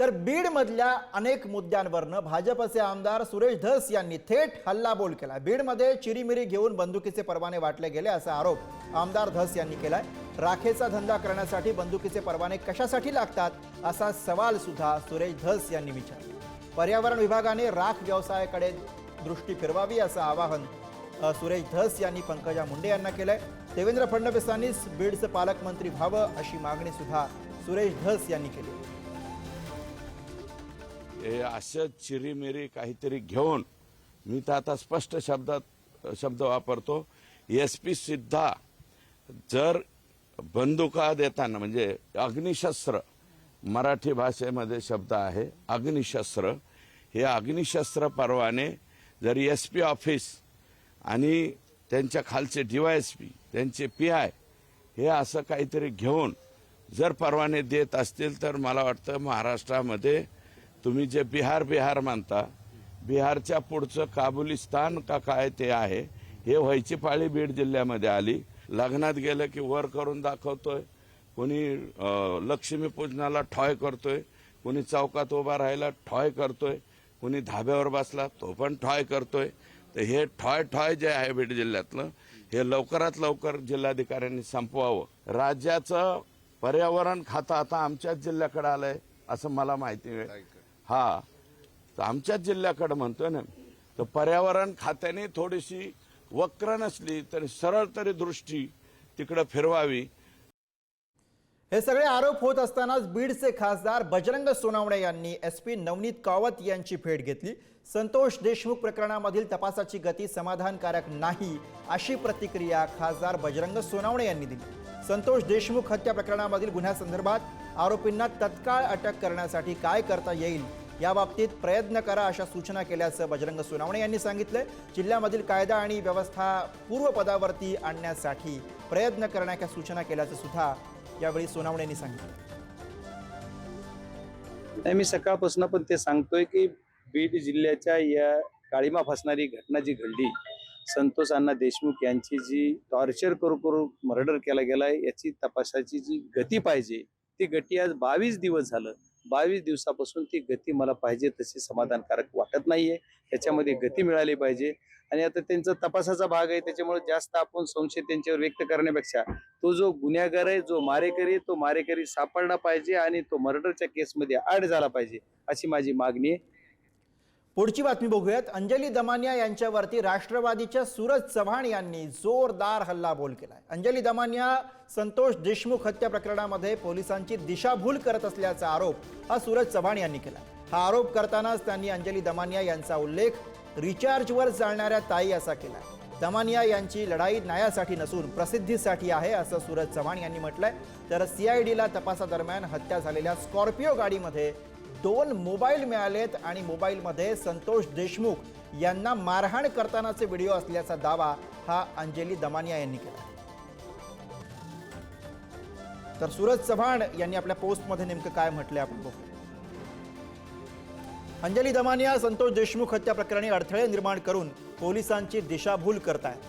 तर बीडमधल्या अनेक मुद्द्यांवरनं भाजपचे आमदार सुरेश धस यांनी थेट हल्लाबोल केला. बीडमध्ये चिरीमिरी घेऊन बंदुकीचे परवाने वाटले गेले असा आरोप आमदार धस यांनी केलाय. राखेचा धंदा करण्यासाठी बंदुकीचे परवाने कशासाठी लागतात असा सवाल सुद्धा सुरेश धस यांनी विचारला. पर्यावरण विभागाने राख व्यवसायाकडे दृष्टी फिरवावी असं आवाहन सुरेश धस यांनी पंकजा मुंडे यांना केलंय. देवेंद्र फडणवीसांनीच बीडचं पालकमंत्री व्हावं अशी मागणी सुद्धा सुरेश धस यांनी केली. हे असं चिरीमिरी काहीतरी घेऊन मी तर आता स्पष्ट शब्दात शब्द वापरतो. एस पी सुद्धा जर बंदुका देताना म्हणजे अग्निशस्त्र मराठी भाषेमध्ये शब्द आहे अग्निशस्त्र. हे अग्निशस्त्र परवाने जर एस पी ऑफिस आणि त्यांच्या खालचे डीवायएसपी त्यांचे पी आय हे असं काहीतरी घेऊन जर परवाने देत असतील तर मला वाटतं महाराष्ट्रामध्ये तुम्ही जे बिहार बिहार मानता बिहारच्या पुढचं काबुलिस्तान का काय ते आहे हे व्हायची पाळी बीड जिल्ह्यामध्ये आली. लग्नात गेलं की वर करून दाखवतोय. कोणी लक्ष्मीपूजनाला ठॉय करतोय. कोणी चौकात उभा राहायला ठॉय करतोय. कोणी धाब्यावर बसला तो पण ठॉय करतोय. तर हे ठॉय ठॉय जे आहे बीड जिल्ह्यातलं हे लवकरात लवकर जिल्हाधिकाऱ्यांनी संपवावं. राज्याचं पर्यावरण खातं आता आमच्याच जिल्ह्याकडे आलंय असं मला माहिती मिळेल. हा. तर आमच्याच जिल्ह्याकडे म्हणतोय ना तर पर्यावरण खात्याने थोडीशी वक्र नसली तरी सरळ तरी दृष्टी तिकडे फिरवावी. हे सगळे आरोप होत असतानाच बीडचे खासदार बजरंग सोनावणे यांनी एस पी नवनीत कावत यांची भेट घेतली. संतोष देशमुख प्रकरणामधील तपासाची गती समाधानकारक नाही अशी प्रतिक्रिया खासदार बजरंग सोनावणे यांनी दिली. संतोष देशमुख हत्या प्रकरणामधील गुन्ह्यासंदर्भात आरोपींना तत्काळ अटक करण्यासाठी काय करता येईल याबाबतीत प्रयत्न करा अशा सूचना केल्याचं बजरंग सोनावणे यांनी सांगितलं जिल्ह्यामधील कायदा आणि व्यवस्था पूर्वपदावरती आणण्यासाठी प्रयत्न करण्याच्या सूचना केल्याचं सुद्धा यावेळी सोनावणे यांनी सांगितलं. नाही मी सकाळपासून पण ते सांगतोय की बीड जिल्ह्याच्या या काळीमा फसणारी घटना जी घडली संतोष अण्णा देशमुख यांची जी टॉर्चर करू करू मर्डर केला गेलाय याची तपासाची जी गती पाहिजे ती गती आज बावीस दिवस झालं. बावीस दिवसापासून ती गती मला पाहिजे तशी समाधानकारक वाटत नाहीये. त्याच्यामध्ये गती मिळाली पाहिजे. आणि आता त्यांचा तपासाचा भाग आहे त्याच्यामुळे जास्त आपण संशय त्यांच्यावर व्यक्त करण्यापेक्षा तो जो गुन्हेगार आहे जो मारेकरी तो मारेकरी सापडला पाहिजे आणि तो मर्डरच्या केसमध्ये आड झाला पाहिजे अशी माझी मागणी आहे. पुढची बातमी बघूयात. अंजली दमानिया यांच्यावरती राष्ट्रवादीच्या सूरज चव्हाण यांनी जोरदार हल्लाबोल केलाय. अंजली दमानिया संतोष देशमुख हत्या प्रकरणामध्ये पोलिसांची दिशाभूल करत असल्याचा आरोप हा सूरज चव्हाण यांनी केला. हा आरोप करतानाच त्यांनी अंजली दमानिया यांचा उल्लेख रिचार्जवर चालणाऱ्या ताई असा केला दमानिया यांची लढाई न्यायासाठी नसून प्रसिद्धीसाठी आहे असं सूरज चव्हाण यांनी म्हटलंय. तर सीआयडीला तपासादरम्यान हत्या झालेल्या स्कॉर्पिओ गाडीमध्ये दोन मोबाईल मिळालेत आणि मोबाईलमध्ये संतोष देशमुख यांना मारहाण करतानाचे व्हिडिओ असल्याचा दावा हा अंजली दमानिया यांनी केला. तर सूरज चव्हाण यांनी आपल्या पोस्टमध्ये नेमकं काय म्हटलंय आपण बघू. अंजली दमानिया संतोष देशमुख हत्या प्रकरणी अडथळे निर्माण करून पोलिसांची दिशाभूल करतायत.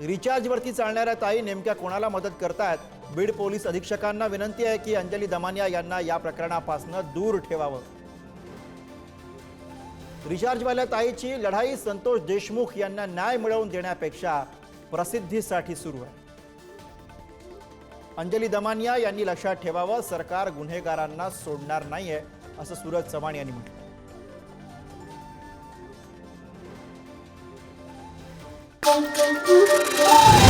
रिचार्जवरती चालणाऱ्या ताई नेमक्या कोणाला मदत करतायत? बीड पोलीस अधीक्षकांना विनंती आहे की अंजली दमानिया यांना या प्रकरणापासून दूर ठेवावं. रिचार्जवाल्या ताईची लढाई संतोष देशमुख यांना न्याय मिळवून देण्यापेक्षा प्रसिद्धीसाठी सुरू आहे. अंजली दमानिया यांनी लक्षात ठेवावं सरकार गुन्हेगारांना सोडणार नाहीये असं सूरज चव्हाण यांनी म्हटलं. Pum, pum, pum, pum.